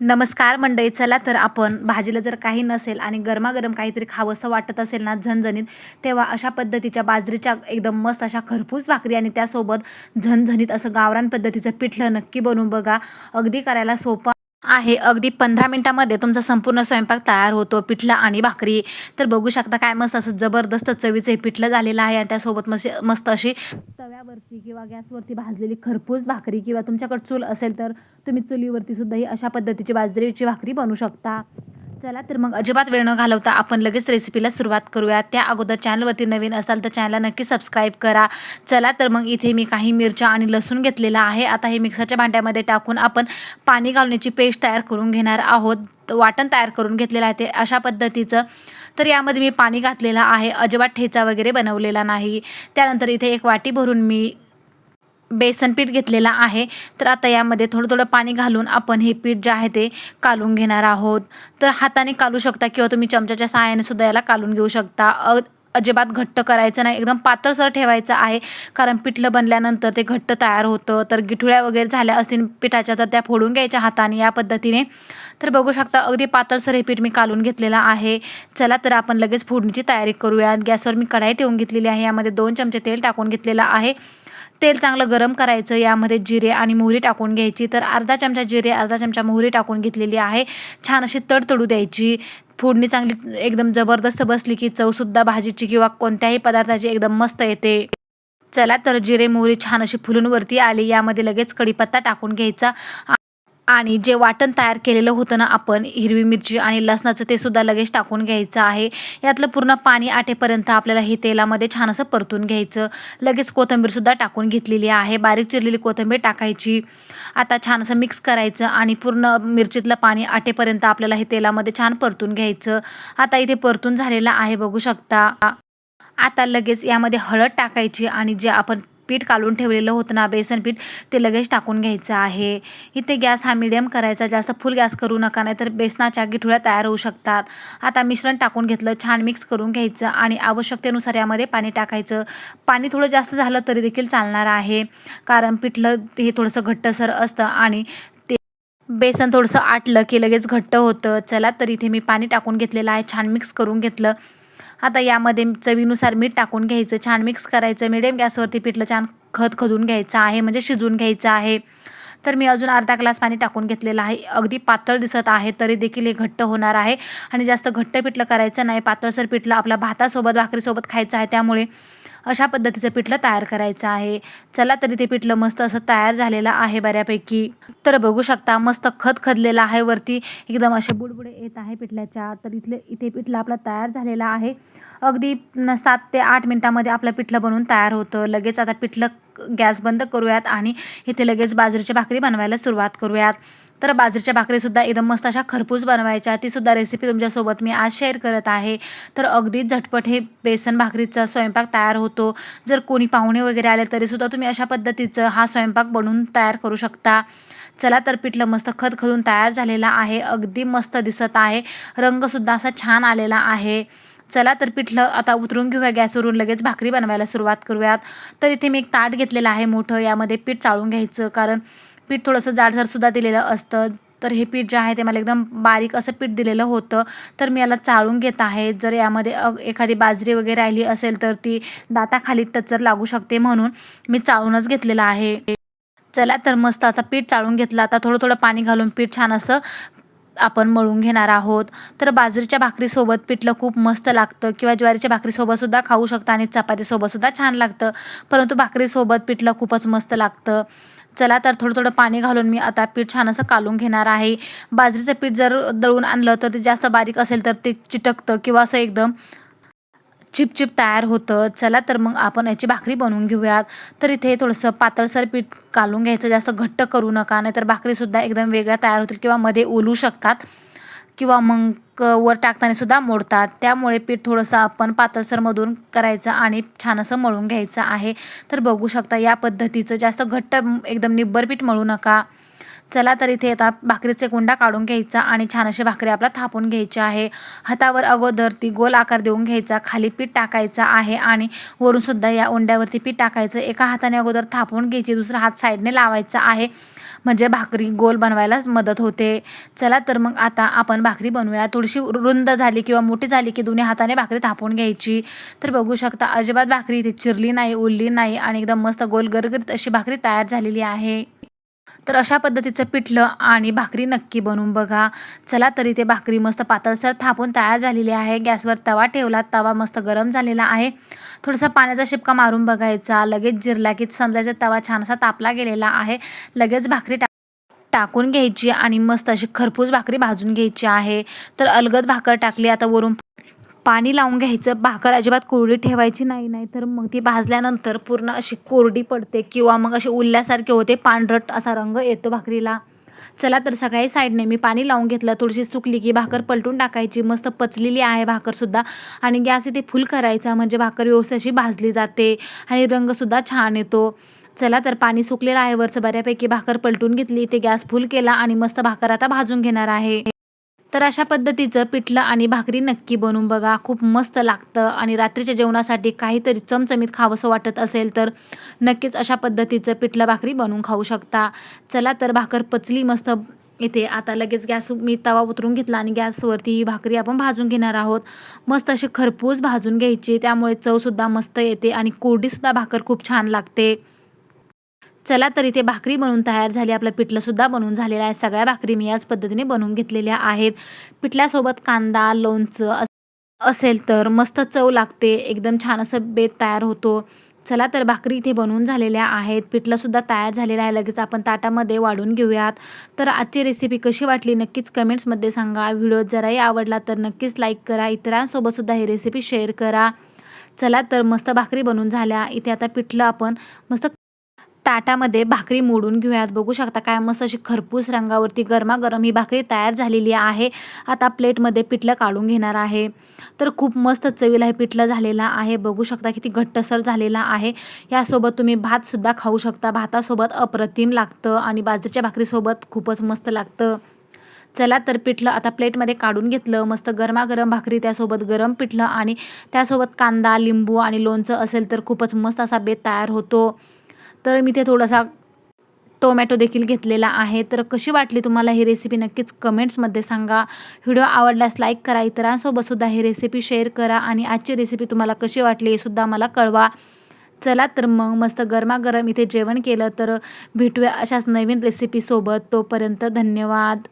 नमस्कार मंडळी चला तर आपण भाजीला जर काही नसेल आणि गरमागरम काहीतरी खावंसं वाटत असेल ना झणझणीत तेव्हा अशा पद्धतीच्या बाजरीच्या एकदम मस्त अशा खरपूस भाकरी आणि त्यासोबत झणझणीत असं गावरान पद्धतीचं पिठलं नक्की बनवून बघा. अगदी करायला सोपं आहे. अगदी पंधरा मिनटामध्ये तुमचा संपूर्ण स्वयंपाक तयार होतो. पिठलं आणि भाकरी. तर बघू शकता काय मस्त असं जबरदस्त चवीचं हे पिठलं झालेलं आहे आणि त्यासोबत मस्त मस्त अशी तव्यावरती किंवा गॅसवरती भाजलेली खरपूस भाकरी किंवा तुमच्याकडे चूल असेल तर तुम्ही चुलीवरती सुद्धा ही अशा पद्धतीची बाजरीची भाकरी बनवू शकता. चला तर मग अजिबात वेळ न घालवता आपण लगेच रेसिपीला सुरुवात करूया. त्या अगोदर चॅनलवरती नवीन असाल तर चॅनलला नक्की सबस्क्राईब करा. चला तर मग इथे मी काही मिरच्या आणि लसूण घेतलेला आहे. आता हे मिक्सरच्या भांड्यामध्ये टाकून आपण पाणी घालण्याची पेस्ट तयार करून घेणार आहोत. वाटण तयार करून घेतलेलं आहे ते अशा पद्धतीचं. तर यामध्ये मी पाणी घातलेलं आहे. अजिबात ठेचा वगैरे बनवलेला नाही. त्यानंतर इथे एक वाटी भरून मी बेसन पीठ घेतलेलं आहे. तर आता यामध्ये थोडं थोडं पाणी घालून आपण हे पीठ जे आहे ते कालून घेणार आहोत. तर हाताने कालू शकता किंवा तुम्ही चमच्याच्या सहाय्याने सुद्धा याला कालून घेऊ शकता. अजिबात घट्ट करायचं नाही. एकदम पातळसर ठेवायचं आहे. कारण पिठलं बनल्यानंतर ते घट्ट तयार होतं. तर गिठुळ्या वगैरे झाल्या असतील पिठाच्या तर त्या फोडून घ्यायच्या हाताने या पद्धतीने. तर बघू शकता अगदी पातळसर हे पीठ मी कालून घेतलेलं आहे. चला तर आपण लगेच फोडणीची तयारी करूया. गॅसवर मी कढाई ठेवून घेतलेली आहे. यामध्ये दोन चमचे तेल टाकून घेतलेलं आहे. तेल चांगलं गरम करायचं यामध्ये जिरे आणि मोहरी टाकून घ्यायची. तर अर्धा चमचा जिरे अर्धा चमचा मोहरी टाकून घेतलेली आहे. छान अशी तडतडू द्यायची. फोडणी चांगली एकदम जबरदस्त बसली की चवसुद्धा भाजीची किंवा कोणत्याही पदार्थाची एकदम मस्त येते. चला तर जिरे मोहरी छान अशी फुलून वरती आली. यामध्ये लगेच कढीपत्ता टाकून घ्यायचा आणि जे वाटण तयार केलेलं होतं ना आपण हिरवी मिरची आणि लसणाचं ते सुद्धा लगेच टाकून घ्यायचं आहे. यातलं पूर्ण पाणी आटेपर्यंत आपल्याला हे तेलामध्ये छान असं परतून घ्यायचं. लगेच कोथिंबीरसुद्धा टाकून घेतलेली आहे. बारीक चिरलेली कोथिंबीर टाकायची. आता छान असं मिक्स करायचं आणि पूर्ण मिरचीतलं पाणी आटेपर्यंत आपल्याला हे तेलामध्ये छान परतून घ्यायचं. आता इथे परतून झालेलं आहे बघू शकता. आता लगेच यामध्ये हळद टाकायची आणि जे आपण पीठ काढून ठेवलेलं होतं ना बेसन पीठ ते लगेच टाकून घ्यायचं आहे. इथे गॅस हा मिडियम करायचा जास्त फुल गॅस करू नका नाहीतर बेसनाच्या गिठुळ्या तयार होऊ शकतात. आता मिश्रण टाकून घेतलं छान मिक्स करून घ्यायचं आणि आवश्यकतेनुसार यामध्ये पाणी टाकायचं. पाणी थोडं जास्त झालं तरी देखील चालणार आहे कारण पिठलं हे थोडंसं घट्टसर असतं आणि ते बेसन थोडंसं आटलं की लगेच घट्ट होतं. चला तर इथे मी पाणी टाकून घेतलेलं आहे छान मिक्स करून घेतलं. आता यामध्ये चवीनुसार मीठ टाकून घ्यायचं छान मिक्स करायचं मिडियम गॅसवरती पिठलं छान खत खदून घ्यायचं आहे म्हणजे शिजवून घ्यायचं आहे. तर मी अजून अर्धा ग्लास पाणी टाकून घेतलेलं आहे. अगदी पातळ दिसत आहे तरी देखील हे घट्ट होणार आहे. आणि जास्त घट्ट पिठलं करायचं नाही पातळसर पिठलं आपल्या भातासोबत भाकरीसोबत खायचं आहे त्यामुळे अशा पद्धतीचं पिठलं तयार करायचं आहे. चला तरी ते पिठलं मस्त असं तयार झालेलं आहे बऱ्यापैकी. तर बघू शकता मस्त खत खदलेलं आहे वरती. एकदम असे बुडबुडे येत आहे पिठल्याच्या. तर इथले इथे पिठलं आपलं तयार झालेलं आहे. अगदी सात ते आठ मिनटामध्ये आपलं पिठलं बनवून तयार होतं. लगेच आता पिठलं गॅस बंद करूयात आणि इथे लगेच बाजरीची भाकरी बनवायला सुरुवात करूयात. तर बाजरीच्या भाकरीसुद्धा एकदम मस्त अशा खरपूस बनवायच्या. तीसुद्धा रेसिपी तुमच्यासोबत मी आज शेअर करत आहे. तर अगदी झटपट हे बेसन भाकरीचा स्वयंपाक तयार होतो. जर कोणी पाहुणे वगैरे आले तरीसुद्धा तुम्ही अशा पद्धतीचं हा स्वयंपाक बनवून तयार करू शकता. चला तर पिठलं मस्त खतखतून तयार झालेला आहे. अगदी मस्त दिसत आहे. रंगसुद्धा असा छान आलेला आहे. चला तर पिठलं आता उतरून घेऊया गॅसवरून लगेच भाकरी बनवायला सुरुवात करूयात. तर इथे मी एक ताट घेतलेलं आहे मोठं यामध्ये पीठ चाळून घ्यायचं कारण पीठ थोडंसं जाडसरसुद्धा दिलेलं असतं. तर हे पीठ जे आहे ते मला एकदम बारीक असं पीठ दिलेलं होतं. तर मी याला चाळून घेत आहे. जर यामध्ये एखादी बाजरी वगैरे राहिली असेल तर ती दाताखाली टचर लागू शकते म्हणून मी चाळूनच घेतलेलं आहे. चला तर मस्त आता पीठ चाळून घेतलं. आता थोडं थोडं पाणी घालून पीठ छान असं आपण मळून घेणार आहोत. तर बाजरीच्या भाकरीसोबत पिठलं खूप मस्त लागतं किंवा ज्वारीच्या भाकरीसोबतसुद्धा खाऊ शकता आणि चपातीसोबतसुद्धा छान लागतं. परंतु भाकरीसोबत पिठलं खूपच मस्त लागतं. चला तर थोडं थोडं पाणी घालून मी आता पीठ छान असं कालून घेणार आहे. बाजरीचं पीठ जर दळून आणलं तर ते जास्त बारीक असेल तर ते चिटकतं किंवा असं एकदम चिपचिप तयार होतं. चला तर मग आपण याची भाकरी बनवून घेऊयात. तर इथे थोडंसं पातळसर पीठ कालून घ्यायचं. जास्त घट्ट करू नका. नाहीतर भाकरीसुद्धा एकदम वेगळ्या तयार होतील किंवा मध्ये ओलू शकतात. किंवा मग वर टाकताना सुद्धा मोडतात. त्यामुळे पीठ थोडंसं आपण पातळसरमधून करायचं आणि छान असं मळून घ्यायचं आहे. तर बघू शकता या पद्धतीचं. जास्त घट्ट एकदम निब्बर पीठ मळू नका. चला तर इथे आता भाकरीचे गुंडा काढून घ्यायचा आणि छान अशी भाकरी आपला थापून घ्यायची आहे. हातावर अगोदर ती गोल आकार देऊन घ्यायचा खाली पीठ टाकायचा आहे आणि वरून सुद्धा या उंड्यावरती पीठ टाकायचं. एका हाताने अगोदर थापून घ्यायची दुसरा हात साईडने लावायचा आहे. म्हणजे भाकरी गोल बनवायला मदत होते. चला तर मग आता आपण भाकरी बनवूया. थोडीशी रुंद झाली किंवा मोठी झाली की दोन्ही हाताने भाकरी थापून घ्यायची. तर बघू शकता अजिबात भाकरी इथे चिरली नाही उरली नाही आणि एकदम मस्त गोल गरगरीत अशी भाकरी तयार झालेली आहे. तर अशा पद्धतीचं पिठलं आणि भाकरी नक्की बनवून बघा. चला तरी ते भाकरी मस्त पातळसर थापून तयार झालेली आहे. गॅसवर तवा ठेवला. तवा मस्त गरम झालेला आहे. थोडासा पाण्याचा शिपका मारून बघायचा. लगेच जिरला की समजायचा तवा छानसा तापला गेलेला आहे. लगेच भाकरी टाकून घ्यायची आणि मस्त अशी खरपूस भाकरी भाजून घ्यायची आहे. तर अलगद भाकर टाकली. आता वरून पाणी लावून घ्यायचं भाकर अजिबात कोरडी ठेवायची नाही नाही तर मग ती भाजल्यानंतर पूर्ण अशी कोरडी पडते किंवा मग अशी उरल्यासारखे होते पांढरट असा रंग येतो भाकरीला. चला तर सगळ्याही साईडने मी पाणी लावून घेतलं थोडीशी सुकली की भाकर पलटून टाकायची मस्त पचलेली आहे भाकरसुद्धा आणि गॅस इथे फुल करायचा म्हणजे भाकर व्यवस्थित अशी भाजली जाते आणि रंगसुद्धा छान येतो. चला तर पाणी सुकलेलं आहे वरचं बऱ्यापैकी भाकर पलटून घेतली ते गॅस फुल केला आणि मस्त भाकर आता भाजून घेणार आहे. तर अशा पद्धतीचं पिठलं आणि भाकरी नक्की बनवून बघा. खूप मस्त लागतं आणि रात्रीच्या जेवणासाठी काहीतरी चमचमीत खावंसं वाटत असेल तर नक्कीच अशा पद्धतीचं पिठलं भाकरी बनवून खाऊ शकता. चला तर भाकर पचली मस्त इथे आता लगेच गॅस मी तवा उतरून घेतला आणि गॅसवरती ही भाकरी आपण भाजून घेणार आहोत. मस्त अशी खरपूस भाजून घ्यायची. त्यामुळे चवसुद्धा मस्त येते आणि कोरडीसुद्धा भाकर खूप छान लागते. चला तर इथे भाकरी बनवून तयार झाली. आपलं पिठलंसुद्धा बनवून झालेलं आहे. सगळ्या भाकरी मी याच पद्धतीने बनवून घेतलेल्या आहेत. पिठल्यासोबत कांदा लोणचं असेल तर मस्त चव लागते. एकदम छान असं बेत तयार होतो. चला तर भाकरी इथे बनवून झालेल्या आहेत. पिठलंसुद्धा तयार झालेलं आहे. लगेच आपण ताटामध्ये वाढून घेऊयात. तर आजची रेसिपी कशी वाटली नक्कीच कमेंट्समध्ये सांगा. व्हिडिओ जराही आवडला तर नक्कीच लाईक करा. इतरांसोबतसुद्धा ही रेसिपी शेअर करा. चला तर मस्त भाकरी बनवून झाल्या. इथे आता पिठलं आपण मस्त ताटामध्ये भाकरी मोडून घेऊयात. बघू शकता काय मस्त अशी खरपूस रंगावरती गरमागरम ही भाकरी तयार झालेली आहे. आता प्लेटमध्ये पिठलं काढून घेणार आहे. तर खूप मस्त चवीला हे पिठलं झालेलं आहे. बघू शकता किती घट्टसर झालेला आहे. यासोबत तुम्ही भातसुद्धा खाऊ शकता. भातासोबत अप्रतिम लागतं आणि बाजरीच्या भाकरीसोबत खूपच मस्त लागतं. चला तर पिठलं आता प्लेटमध्ये काढून घेतलं. मस्त गरमागरम भाकरी त्यासोबत गरम पिठलं आणि त्यासोबत कांदा लिंबू आणि लोणचं असेल तर खूपच मस्त असा बेत तयार होतो. तर मी ते थोडासा टोमॅटो देखील घेतलेला आहे. तर कशी वाटली तुम्हाला ही रेसिपी नक्कीच कमेंट्समध्ये सांगा. व्हिडिओ आवडल्यास लाईक करा. इतरांसोबतसुद्धा ही रेसिपी शेअर करा आणि आजची रेसिपी तुम्हाला कशी वाटली हे सुद्धा मला कळवा. चला तर मग मस्त गरमागरम इथे जेवण केलं तर भेटूया अशाच नवीन रेसिपीसोबत तोपर्यंत धन्यवाद.